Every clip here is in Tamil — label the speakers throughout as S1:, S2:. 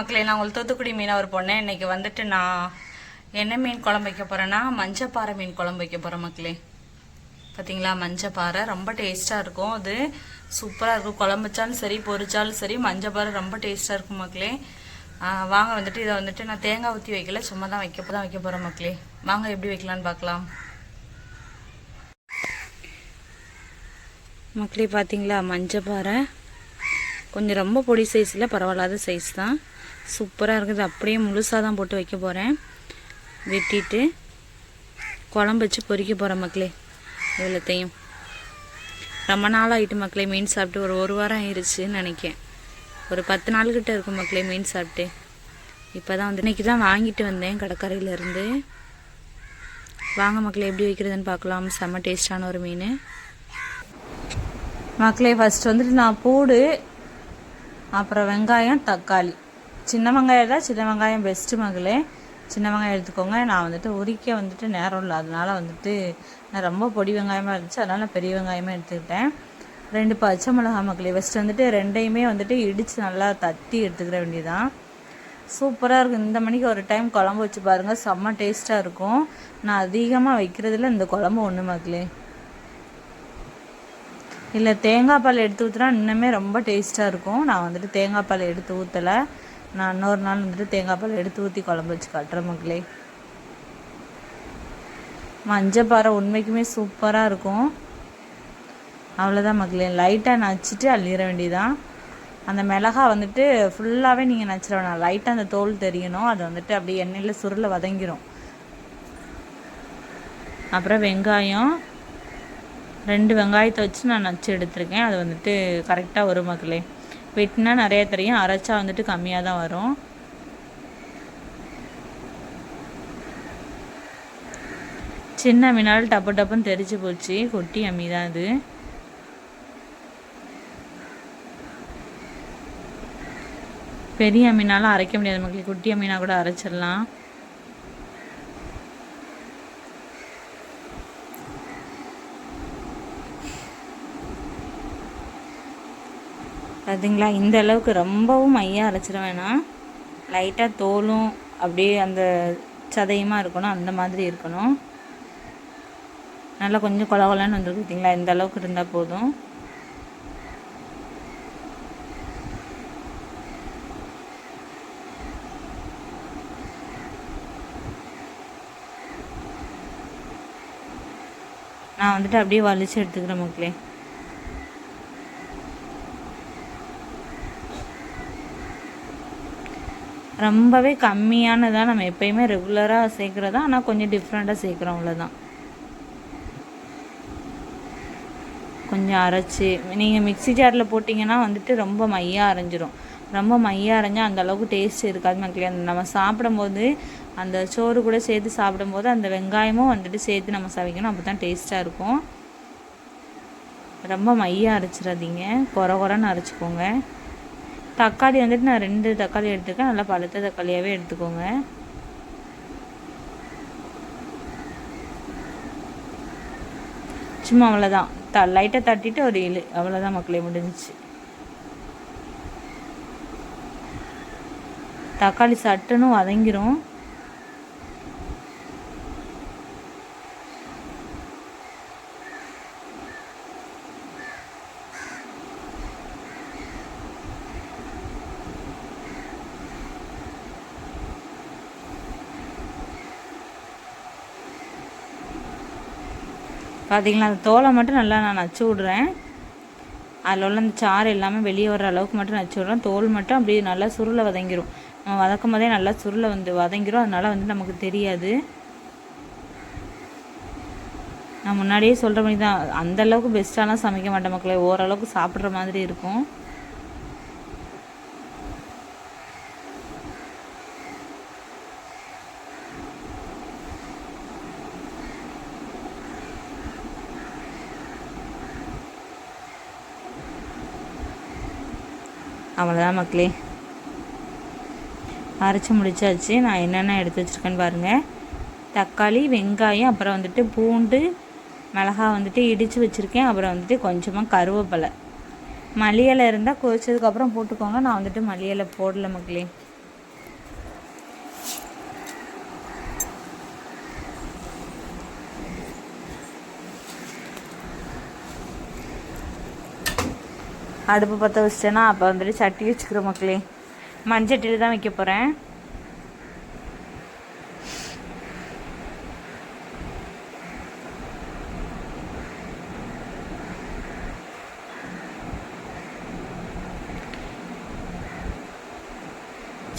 S1: மக்களே நான் உங்களுக்கு தூத்துக்குடி மீனவர் பொண்ணு. இன்னைக்கு வந்துட்டு நான் என்ன மீன் குழம்பு வைக்க போறேன்னா மஞ்சப்பாறை மீன் குழம்பு வைக்க போறேன் மக்களே. பார்த்தீங்களா மஞ்சப்பாறை ரொம்ப டேஸ்ட்டாக இருக்கும். அது சூப்பராக இருக்கும். குழம்பு வச்சாலும் சரி பொரிச்சாலும் சரி மஞ்சப்பாறை ரொம்ப டேஸ்ட்டாக இருக்கும் மக்களே. வாங்க வந்துட்டு இதை வந்துட்டு நான் தேங்காய் ஊற்றி வைக்கல. சும்மா தான் வைக்க தான் வைக்க போகிறேன் மக்களே. வாங்க எப்படி வைக்கலான்னு பார்க்கலாம். மக்களே பார்த்தீங்களா மஞ்சப்பாறை. கொஞ்சம் ரொம்ப பொடி சைஸில் பரவாயில்லாத சைஸ் தான். சூப்பராக இருக்குது. அப்படியே முழுசாக தான் போட்டு வைக்க போகிறேன் வெட்டிட்டு குழம்பு வச்சு பொறிக்க போகிறேன் மக்களே இவ்வளோத்தையும் ரொம்ப நாள் ஆகிட்டு மக்களே மீன் சாப்பிட்டு ஒரு ஒரு வாரம் ஆயிடுச்சுன்னு நினைக்கேன் ஒரு பத்து நாள்கிட்ட இருக்கும் மக்களே மீன் சாப்பிட்டு. இப்போ தான் வந்து இன்னைக்கு தான் வாங்கிட்டு வந்தேன் கடற்கரையிலேருந்து வாங்க மக்களே எப்படி வைக்கிறதுன்னு பார்க்கலாம். செம்ம டேஸ்டான ஒரு மீன். மக்களே ஃபர்ஸ்ட் வந்துட்டு நான் பூடு அப்புறம் வெங்காயம் தக்காளி. சின்ன வெங்காயம் தான் சின்ன வெங்காயம் பெஸ்ட்டு மகளே. சின்ன வெங்காயம் எடுத்துக்கோங்க. நான் வந்துட்டு உரிக்க வந்துட்டு நேரம் இல்லை. அதனால வந்துட்டு நான் ரொம்ப பொடி வெங்காயமாக இருந்துச்சு. அதனால் நான் பெரிய வெங்காயமாக எடுத்துக்கிட்டேன். ரெண்டு பச்சை மிளகா மக்களே ஃபஸ்ட்டு வந்துட்டு ரெண்டையுமே வந்துட்டு இடித்து நல்லா தட்டி எடுத்துக்கிற வேண்டியதான் சூப்பராக இருக்கும். இந்த மணிக்கு ஒரு டைம் குழம்பு வச்சு பாருங்கள் செம்ம டேஸ்ட்டாக இருக்கும். நான் அதிகமாக வைக்கிறதுல இந்த குழம்பு ஒன்று மக்களே இல்லை தேங்காய் பால் எடுத்து ஊற்றினா இன்னுமே ரொம்ப டேஸ்ட்டாக இருக்கும். நான் வந்துட்டு தேங்காய் பால் எடுத்து ஊற்றலை நான் இன்னொரு நாள் வந்துட்டு தேங்காய் பால் எடுத்து ஊற்றி குழம்பு வச்சு காட்டுறேன் மக்களே. மஞ்சப்பாறை உண்மைக்குமே சூப்பராக இருக்கும். அவ்வளோதான் மக்களே. லைட்டாக நச்சுட்டு அள்ளிட வேண்டியதான் அந்த மிளகா வந்துட்டு ஃபுல்லாகவே நீங்கள் நச்சிட வேணாம். லைட்டாக அந்த தோல் தெரியணும். அது வந்துட்டு அப்படியே எண்ணெயில் சுருளை வதங்கிடும் அப்புறம் வெங்காயம். ரெண்டு வெங்காயத்தை வச்சு நான் நச்சு எடுத்திருக்கேன். அது வந்துட்டு கரெக்டாக வரும் மக்களே. வெட்டினா நிறைய தெரியும். அரைச்சா வந்துட்டு கம்மியாக தான் வரும். சின்ன மீனால் டப்பு டப்புன்னு தெரிச்சு போச்சு. கொட்டி அம்மி தான் இது. பெரிய மீனாலும் அரைக்க முடியாது மக்கள். குட்டி மீனா கூட அரைச்சிடலாம். பார்த்தீங்களா இந்த அளவுக்கு ரொம்பவும் மையாக அரைச்சிட வேணாம் லைட்டாக தோலும். அப்படியே அந்த சதையுமா இருக்கணும் அந்த மாதிரி இருக்கணும். நல்லா கொஞ்சம் கொல கொலன்னு வந்துருக்கு பார்த்தீங்களா இந்த அளவுக்கு இருந்தால் போதும். நான் வந்துட்டு அப்படியே வலிச்சு எடுத்துக்கிறேன் மக்களே. ரொம்பவே கம்மியானதாக நம்ம எப்பயுமே ரெகுலராக சேர்க்குறதா ஆனால் கொஞ்சம் டிஃப்ரெண்ட்டாக சேர்க்குறோம் அவ்வளோதான் கொஞ்சம் அரைச்சி நீங்கள் மிக்ஸி ஜாரில் போட்டிங்கன்னா வந்துட்டு ரொம்ப மையாக அரைஞ்சிரும். ரொம்ப மையாக அரைஞ்சால் அந்த அளவுக்கு டேஸ்ட் இருக்காது மக்களே. அந்த நம்ம சாப்பிடும்போது அந்த சோறு கூட சேர்த்து சாப்பிடும்போது அந்த வெங்காயமும் வந்துட்டு சேர்த்து நம்ம சவைக்கணும் அப்போ தான் டேஸ்ட்டாக இருக்கும். ரொம்ப மையாக அரைச்சிடாதீங்க. குறை குறைன்னு அரைச்சிக்கோங்க. தக்காளி வந்துட்டு நான் ரெண்டு தக்காளி எடுத்துருக்கேன். நல்லா பழுத்த தக்காளியாகவே எடுத்துக்கோங்க. சும்மா அவ்வளோதான் த லைட்டாக தட்டிட்டு ஒரு இழு அவ்வளோதான் மக்களே முடிஞ்சிச்சு. தக்காளி சட்டுன்னு வதங்கிரும். பார்த்தீங்களா அந்த தோலை மட்டும் நல்லா நான் நச்சு விட்றேன். அதில் உள்ள அந்த சாறு எல்லாமே வெளியே வர அளவுக்கு மட்டும் நச்சு விட்றேன். தோல் மட்டும் அப்படியே நல்லா சுருளை வதங்கிடும் நம்ம வதக்கும் போதே நல்லா சுருளை வந்து வதங்கிடும் அதனால் வந்து நமக்கு தெரியாது. நான் முன்னாடியே சொல்கிற மாதிரி தான் அந்த அளவுக்கு பெஸ்ட்டாலாம் சமைக்க மாட்டேன் மக்களே. ஓரளவுக்கு சாப்பிட்ற மாதிரி இருக்கும். அவ்வளோதான் மக்களே. அரைச்சி முடிச்சாச்சு. நான் என்னென்ன எடுத்து வச்சுருக்கேன்னு பாருங்கள் தக்காளி வெங்காயம் அப்புறம் வந்துட்டு பூண்டு மிளகா வந்துட்டு இடித்து வச்சுருக்கேன். அப்புறம் வந்துட்டு கொஞ்சமாக கருவேப்பிலை. மல்லிகலை இருந்தால் கொதிச்சதுக்கப்புறம் போட்டுக்கோங்க. நான் வந்துட்டு மல்லி இலை போடல மக்களே. அடுப்பு பற்ற வச்சிட்டேன்னா அப்போ வந்துட்டு சட்டி வச்சுக்கிற மக்களே மண்சட்டியில் தான் வைக்க போகிறேன்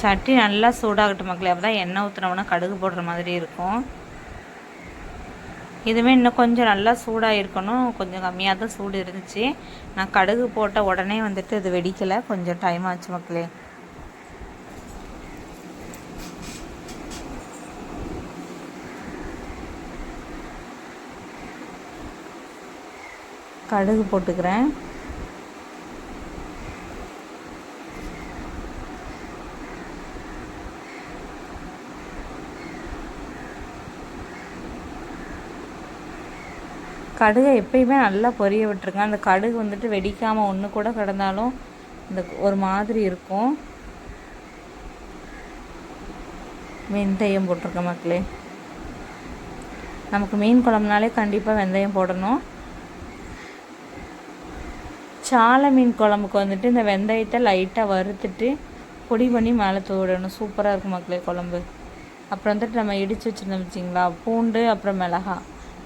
S1: சட்டி நல்லா சூடாகட்டும் மக்களே அப்போ தான் எண்ணெய் ஊற்றுனோம்னா கடுகு போடுற மாதிரி இருக்கும். இதுவே இன்னும் கொஞ்சம் நல்லா சூடாக இருக்கணும் கொஞ்சம் கம்மியாக தான் சூடு இருந்துச்சு நான் கடுகு போட்ட உடனே வந்துட்டு அது வெடிக்கலை. கொஞ்சம் டைம் ஆச்சு மக்களே. கடுகு போட்டுக்கிறேன். கடுகை எப்பயுமே நல்லா பொரிய விட்டுருங்க. அந்த கடுகு வந்துட்டு வெடிக்காமல் ஒன்று கூட கிடந்தாலும் இந்த ஒரு மாதிரி இருக்கும். வெந்தயம் போட்டிருக்கேன் மக்களே. நமக்கு மீன் குழம்புனாலே கண்டிப்பாக வெந்தயம் போடணும். சாலை மீன் குழம்புக்கு வந்துட்டு இந்த வெந்தயத்தை லைட்டாக வறுத்துட்டு பொடி பண்ணி மேலே தூவிடணும் சூப்பராக இருக்கும் மக்களே குழம்பு. அப்புறம் வந்துட்டு நம்ம இடித்து வச்சுருந்தோம் வச்சிங்களா? பூண்டு அப்புறம் மிளகா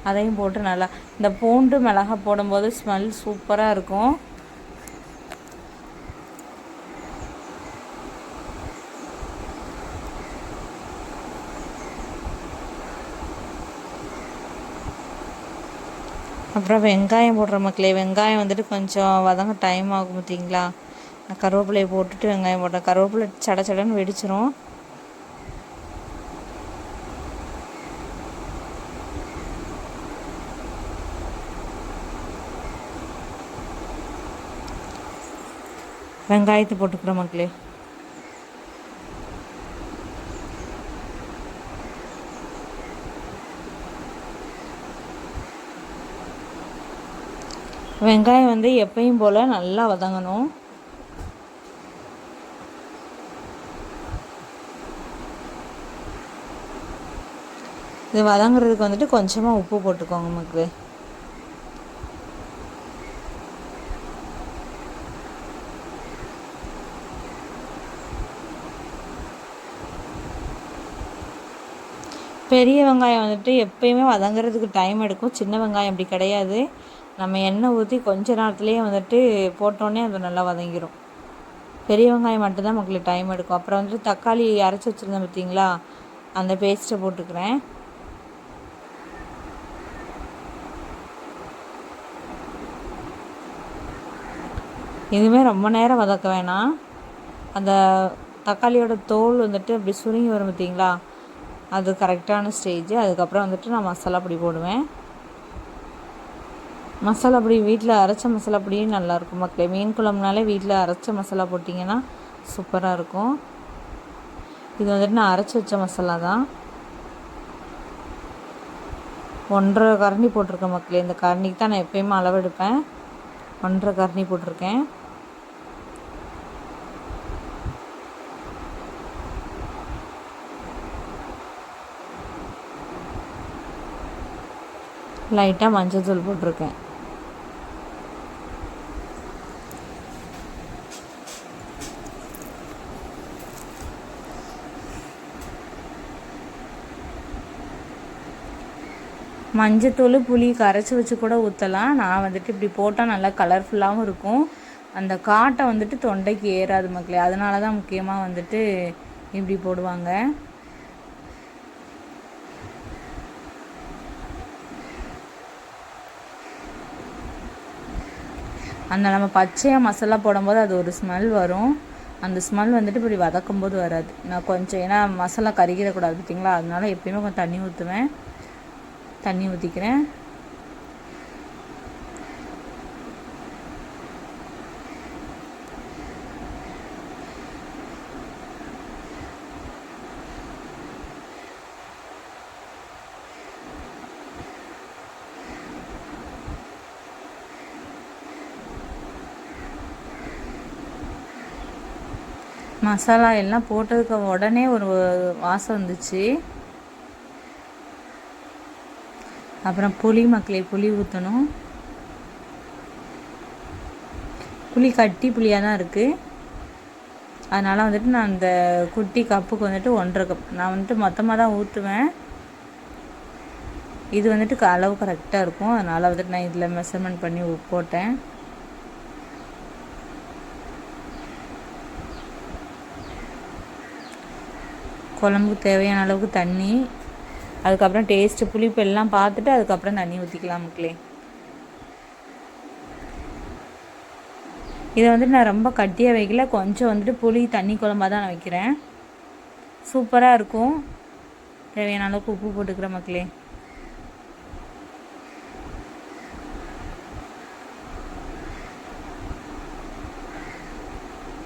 S1: அதையும் போட்டு நல்லா இந்த பூண்டு மிளகா போடும்போது ஸ்மெல் சூப்பராக இருக்கும். அப்புறம் வெங்காயம் போடுற மக்களே வெங்காயம் வந்துட்டு கொஞ்சம் வதங்க டைம் ஆகும் பார்த்தீங்களா? நான் கருவேப்பிலையை போட்டுட்டு வெங்காயம் போட்டேன். கருவேப்பிலை சட சடன்னு வெடிச்சிரும். வெங்காயத்தை போட்டுக்கிறோம் மக்களே. வெங்காயம் வந்து எப்பயும் போல் நல்லா வதங்கணும். இது வதங்குறதுக்கு வந்துட்டு கொஞ்சமாக உப்பு போட்டுக்கோங்க மக்களே. பெரிய வெங்காயம் வந்துட்டு எப்பயுமே வதங்குறதுக்கு டைம் எடுக்கும். சின்ன வெங்காயம் அப்படி கிடையாது. நம்ம எண்ணெய் ஊற்றி கொஞ்ச நேரத்துலேயே வந்துட்டு போட்டோன்னே அது நல்லா வதங்கிடும் பெரிய வெங்காயம் மட்டும்தான் மக்களுக்கு டைம் எடுக்கும். அப்புறம் வந்துட்டு தக்காளி அரைச்சி வச்சுருந்தேன் பார்த்தீங்களா? அந்த பேஸ்ட்டை போட்டுக்கிறேன். இதுவுமே ரொம்ப நேரம் வதக்க வேணாம். அந்த தக்காளியோட தோல் வந்துட்டு அப்படி சுருங்கி வரும் பார்த்தீங்களா? அது கரெக்டான ஸ்டேஜ் அதுக்கப்புறம் வந்துட்டு நான் மசாலா பொடி போடுவேன். மசாலா பொடி வீட்டில் அரைச்ச மசாலா பொடியும் நல்லாயிருக்கும் மக்களே. மீன் குழம்புனாலே வீட்டில் அரைச்ச மசாலா போட்டிங்கன்னா சூப்பராக இருக்கும். இது வந்துட்டு நான் அரைச்சி வச்ச மசாலா தான். ஒன்றரை கரண்டி போட்டிருக்கேன் மக்களே. இந்த கரண்டிக்கு தான் நான் எப்பயுமே அளவெடுப்பேன். ஒன்றரை கரண்டி போட்டிருக்கேன். லைட்டாக மஞ்சள் தூள் போட்டிருக்கேன். மஞ்சத்தூள் புளி கரைச்சி வச்சு கூட ஊற்றலாம் நான் வந்துட்டு இப்படி போட்டால் நல்லா கலர்ஃபுல்லாகவும் இருக்கும். அந்த காட்டை வந்துட்டு தொண்டைக்கு ஏறாது மக்களே. அதனால தான் முக்கியமாக வந்துட்டு இப்படி போடுவாங்க. அந்த நம்ம பச்சையாக மசாலா போடும்போது அது ஒரு ஸ்மெல் வரும். அந்த ஸ்மெல் வந்துட்டு இப்படி வதக்கும் போது வராது. நான் கொஞ்சம் ஏன்னா மசாலா கருகிடக்கூடாது பார்த்தீங்களா? அதனால எப்பயுமே கொஞ்சம் தண்ணி ஊற்றுவேன் தண்ணி ஊற்றிக்கிறேன் மசாலா எல்லாம் போட்டதுக்கு உடனே ஒரு வாசம் வந்துச்சு. அப்புறம் புளி மக்களே புளி ஊற்றணும் புளி கட்டி புளியாக தான் இருக்குது அதனால் வந்துட்டு நான் அந்த குட்டி கப்புக்கு வந்துட்டு ஒன்றரை கப் நான் வந்துட்டு மொத்தமாக தான் ஊற்றுவேன் இது வந்துட்டு க- அளவு கரெக்டாக இருக்கும். அதனால் வந்துட்டு நான் இதில் மெஷர்மெண்ட் பண்ணி போட்டேன். குழம்புக்கு தேவையான அளவுக்கு தண்ணி அதுக்கப்புறம் டேஸ்ட்டு புளிப்பு எல்லாம் பார்த்துட்டு அதுக்கப்புறம் தண்ணி ஊற்றிக்கலாம் மக்களே. இதை வந்துட்டு நான் ரொம்ப கட்டியாக வைக்கல கொஞ்சம் வந்துட்டு புளி தண்ணி குழம்பாக தான் நான் வைக்கிறேன். சூப்பராக இருக்கும். தேவையான அளவுக்கு உப்பு போட்டுக்கிறேன் மக்களே.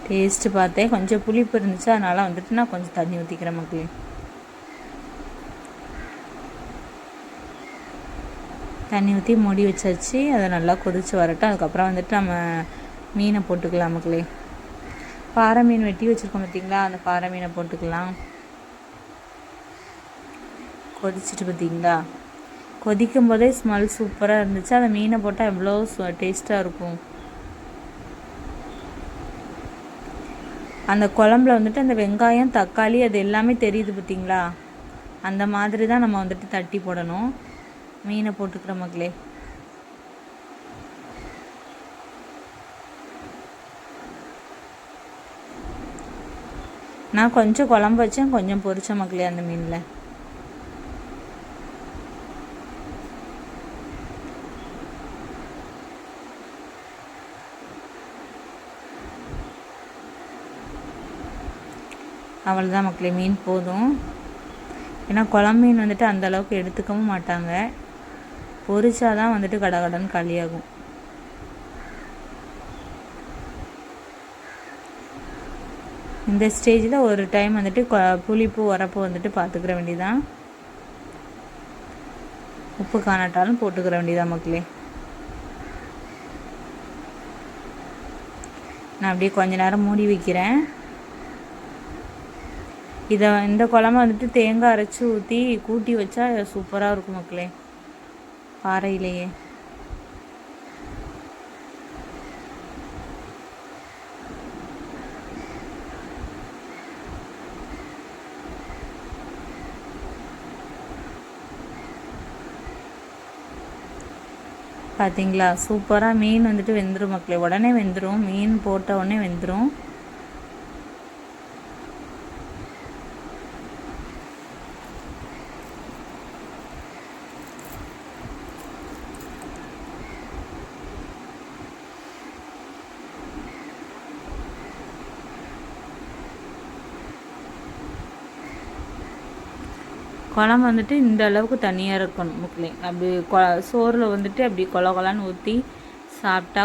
S1: டேஸ்ட்டு பார்த்தேன். கொஞ்சம் புளிப்பு இருந்துச்சு. அதனால் வந்துட்டு நான் கொஞ்சம் தண்ணி ஊற்றிக்கிறேன் மக்களே. தண்ணி ஊற்றி மூடி வச்சாச்சு. அதை நல்லா கொதித்து வரட்டும். அதுக்கப்புறம் வந்துட்டு நம்ம மீனை போட்டுக்கலாம் மக்களே. பாறை மீன் வெட்டி வச்சுருக்கோம் பார்த்தீங்களா? அந்த பாறை மீனை போட்டுக்கலாம். கொதிச்சுட்டு பார்த்தீங்களா? கொதிக்கும் போதே ஸ்மெல் சூப்பராக இருந்துச்சு. அந்த மீனை போட்டால் எவ்வளோ டேஸ்ட்டாக இருக்கும். அந்த குழம்புல வந்துட்டு அந்த வெங்காயம் தக்காளி அது எல்லாமே தெரியுது பார்த்தீங்களா அந்த மாதிரி தான் நம்ம வந்துட்டு தட்டி போடணும். மீனை போட்டுக்கிற மக்களே. நான் கொஞ்சம் குழம்பு வச்சேன். கொஞ்சம் பொரிச்ச மக்களே அந்த மீனில். அவ்வளோதான் மக்களே மீன் போதும். ஏன்னா குழம்பு மீன் வந்துட்டு அந்த அளவுக்கு எடுத்துக்கவும் மாட்டாங்க. பொரிச்சாதான் வந்துட்டு கடகடன்னு காலியாகும். இந்த ஸ்டேஜில் ஒரு டைம் வந்துட்டு புளிப்பு உரப்பு வந்துட்டு பார்த்துக்கிற வேண்டியதான் உப்பு காணாட்டாலும் போட்டுக்கிற வேண்டியதான் மக்களே. நான் அப்படியே கொஞ்ச நேரம் மூடி வைக்கிறேன். இதை இந்த குழம்பு வந்துட்டு தேங்காய் அரைச்சி ஊற்றி கூட்டி வச்சா சூப்பராக இருக்கும் மக்களே. பாறையிலேயே. பார்த்தீங்களா சூப்பராக மீன் வந்துட்டு வெந்துடும் மக்களே. உடனே வெந்துடும் மீன் போட்ட உடனே வெந்துடும் குழம்பு வந்துட்டு இந்த அளவுக்கு தண்ணியாக இருக்கணும் முக்கிலே அப்படி கொ சோறில் வந்துட்டு அப்படி கொல கொலான்னு ஊற்றி சாப்பிட்டா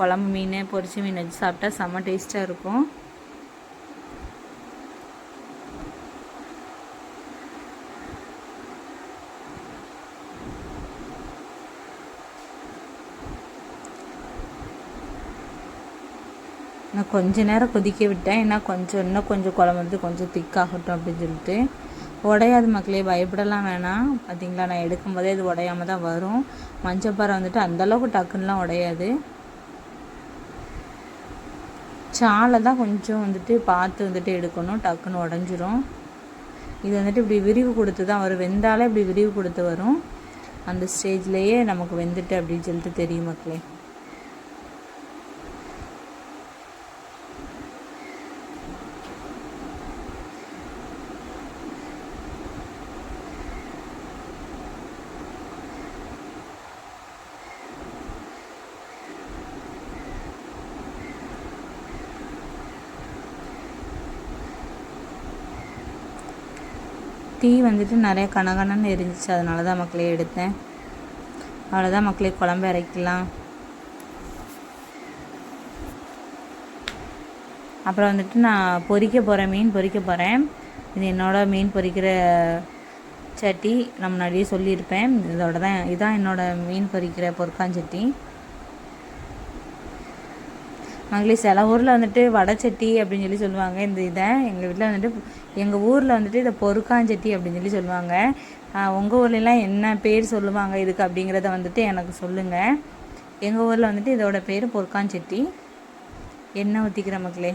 S1: குழம்பு மீன் பொரிச்சி மீன் வச்சு சாப்பிட்டா செம்ம டேஸ்ட்டாக இருக்கும். நான் கொஞ்ச நேரம் கொதிக்க விட்டேன். ஏன்னா கொஞ்சம் இன்னும் கொஞ்சம் குழம்பு வந்து கொஞ்சம் திக்காகட்டும் அப்படின்னு சொல்லிட்டு. உடையாது மக்களே பயப்படலாம் வேணாம். பார்த்தீங்களா நான் எடுக்கும்போதே இது உடையாமல் தான் வரும். மஞ்சப்பாறை வந்துட்டு அந்தளவுக்கு டக்குன்னுலாம் உடையாது. சாலை தான் கொஞ்சம் வந்துட்டு பார்த்து வந்துட்டு எடுக்கணும். டக்குன்னு உடஞ்சிரும். இது வந்துட்டு இப்படி விரிவு கொடுத்து தான் வரும். வெந்தாலே இப்படி விரிவு கொடுத்து வரும். அந்த ஸ்டேஜ்லேயே நமக்கு வெந்துட்டு அப்படின்னு சொல்லிட்டு தெரியும் மக்களே. டீ வந்துட்டு நிறைய கனகனன்னு எரிஞ்சிச்சு. அதனால தான் மக்களே எடுத்தேன். அவ்வளோதான் மக்களே குழம்பு இறக்கலாம் அப்புறம் வந்துட்டு நான் பொரிக்க போகிறேன் மீன் பொரிக்க போகிறேன் இது என்னோட மீன் பொரிக்கிற சட்டி. நான் முன்னாடியே சொல்லியிருப்பேன். இதோட தான் இதுதான் என்னோடய மீன் பொரிக்கிற பொற்காஞ்சட்டி. மங்களே சில ஊரில் வந்துட்டு வடைச்சட்டி அப்படின்னு சொல்லி சொல்லுவாங்க. இந்த இதை எங்கள் வீட்டில் வந்துட்டு எங்கள் ஊரில் வந்துட்டு இதை பொறுக்காஞ்சட்டி அப்படின்னு சொல்லி சொல்லுவாங்க. உங்கள் ஊர்லலாம் என்ன பேர் சொல்லுவாங்க இதுக்கு அப்படிங்கிறத வந்துட்டு எனக்கு சொல்லுங்கள் எங்கள் ஊரில் வந்துட்டு இதோட பேர் பொறுக்காஞ்சட்டி. எண்ணெய் ஊற்றிக்கிற மக்களே.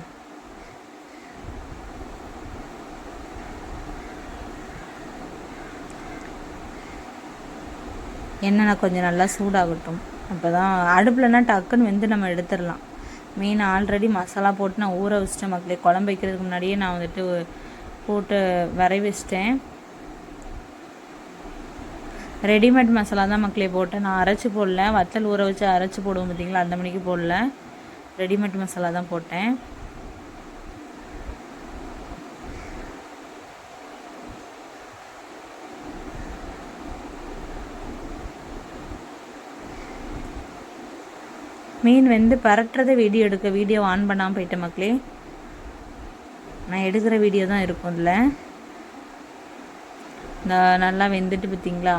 S1: எண்ணெய் கொஞ்சம் நல்லா சூடாகட்டும். அப்போ தான் அடுப்புலனா டக்குன்னு வெந்து நம்ம எடுத்துடலாம். மீன் ஆல்ரெடி மசாலா போட்டு நான் ஊற வச்சிட்டேன் மக்களே. குழம்பு வைக்கிறதுக்கு முன்னாடியே நான் வந்துட்டு போட்டு வரை வச்சிட்டேன். ரெடிமேட் மசாலா தான் மக்களே போட்டேன். நான் அரைச்சி போடல. வத்தல் ஊற வச்சு அரைச்சி போடுவோம் பார்த்தீங்களா? அந்த மணிக்கு போடல. ரெடிமேட் மசாலா தான் போட்டேன். மீன் வந்து பரட்டுறதை வீடியோ எடுக்க வீடியோ ஆன் பண்ணாமல் போயிட்டேன் மக்களே. நான் எடுக்கிற வீடியோ தான் இருக்கும் இதில். நல்லா வெந்துட்டு பார்த்தீங்களா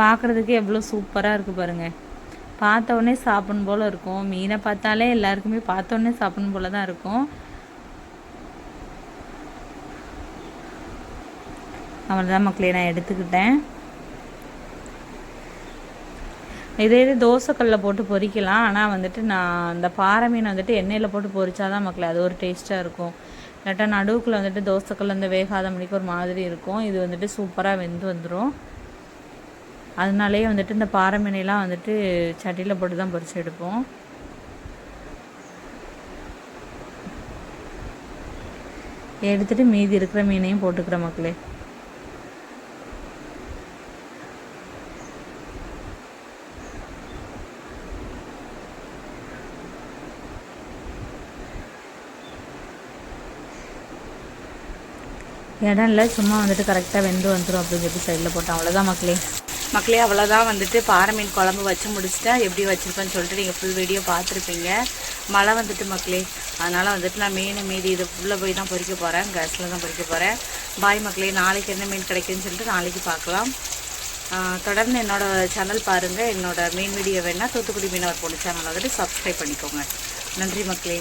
S1: பார்க்குறதுக்கு எவ்வளோ சூப்பராக இருக்குது பாருங்கள் பார்த்தோன்னே சாப்பிடணும் போல் இருக்கும். மீனை பார்த்தாலே எல்லாருக்குமே பார்த்த சாப்பிடணும் போல் தான் இருக்கும். அவ்வளோதான் மக்களே நான் எடுத்துக்கிட்டேன். இதே இது தோசைக்கல்லில் போட்டு பொரிக்கலாம் ஆனால் வந்துட்டு நான் அந்த பாறை மீன் வந்துட்டு எண்ணெயில் போட்டு பொரிச்சாதான் மக்களே அது ஒரு டேஸ்ட்டாக இருக்கும். இல்லாட்டா நடுவுக்குள்ள வந்துட்டு தோசைக்கல் வந்து வேகாத மணிக்கு ஒரு மாதிரி இருக்கும். இது வந்துட்டு சூப்பராக வெந்து வந்துடும் அதனாலேயே வந்துட்டு இந்த பாறை மீனையெல்லாம் வந்துட்டு சட்டியில் போட்டு தான் பொரிச்சு எடுப்போம். எடுத்துட்டு மீதி இருக்கிற மீனையும் போட்டுக்கிற மக்களே. இடம் இல்லை சும்மா வந்துட்டு கரெக்டாக வெந்து வந்துடும் அப்படின்னு சொல்லி சைடில் போட்டோம் அவ்வளோதான் மக்களே. மக்களே அவ்வளோதான் வந்துட்டு பாறை மீன் குழம்பு வச்சு முடிச்சிட்டா எப்படி வச்சுருப்பேன்னு சொல்லிட்டு நீங்கள் ஃபுல் வீடியோ பார்த்துருப்பீங்க. மழை வந்துட்டு மக்களே. அதனால் வந்துட்டு நான் மீன் மீதி இது உள்ளே போய் தான் பொறிக்க போகிறேன் கேஸில் தான் பொறிக்க போகிறேன் பாய் மக்களே. நாளைக்கு என்ன மீன் கிடைக்குன்னு சொல்லிட்டு நாளைக்கு பார்க்கலாம். தொடர்ந்து என்னோடய சேனல் பாருங்கள் என்னோடய மீன் வீடியோ வேணால் தூத்துக்குடி மீனவர் பொண்ணு சேனல் வந்துட்டு சப்ஸ்கிரைப் பண்ணிக்கோங்க. நன்றி மக்களே.